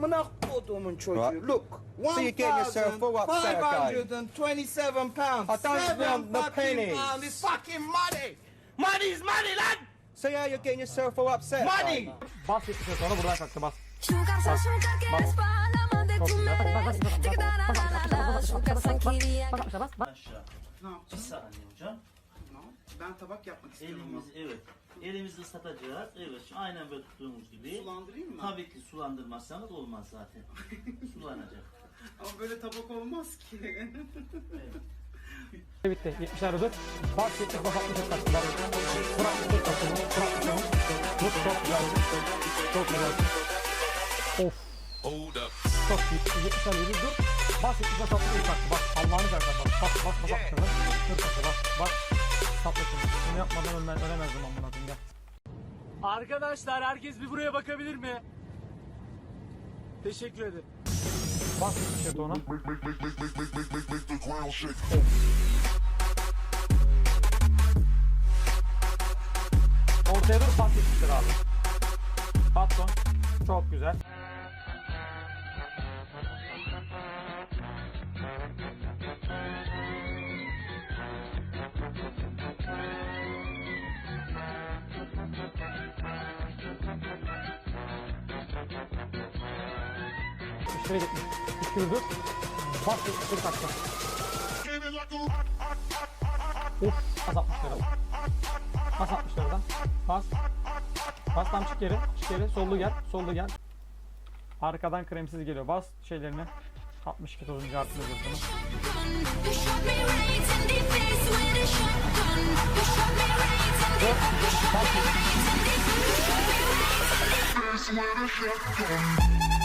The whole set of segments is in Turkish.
Mına kodumun çocuğu. Look. So you're getting yourself all upset again. 1,527 pounds. I don't Seven want the pennies. pounds is fucking money. Money's money, lad. See how you're getting yourself all upset? Money. Bas 70'e sonra buradan kalktı bas. Sugar san quería Bas aşağı bas. bas. Aşağı. Ne Bir saniye hocam. Ben tabak yapmak istiyorum. Elimiz evet. Elimizi ıslatacağız. Evet. şu Aynen böyle tuttuğumuz gibi. Sulandırayım mı? Tabii ki sulandırmazsanız olmaz zaten. Sulanacak. Ama böyle tabak olmaz ki. Bitti. 70'ler dur. Bas 70 bas 60 kalktı. Bas. Bırak tut kalktı. Bırak tut. Tut çok güzel. Çok güzel. Of. Çok iyi. 70'ler yürü dur. Bas 70 bas 60 kalktı. Bas. Allah'ını seversen bas. Bas bas bas 60 Bunu yapmadan ölmez, ölemezdim amına koyayım gel. Arkadaşlar herkes bir buraya bakabilir mi? Teşekkür ederim. Bas 70'e ona. make, make, make, make, make, make, make, make the ground shake. Ortaya dur yetiştir abi. Patron. Çok güzel. İşte gitmiş. İki dur. Pas yetiştir kaçtı. Of. Pas atmışlar. Pas atmışlardan. Pas. Bas tam çık geri. Çık geri. Sollu gel. Sollu gel. Arkadan kremsiz geliyor. Bas şeylerini. 62 tozuncu artı zırhını.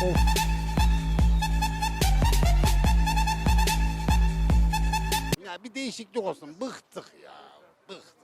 You Ya bir değişiklik olsun. Bıktık ya. Bıktık.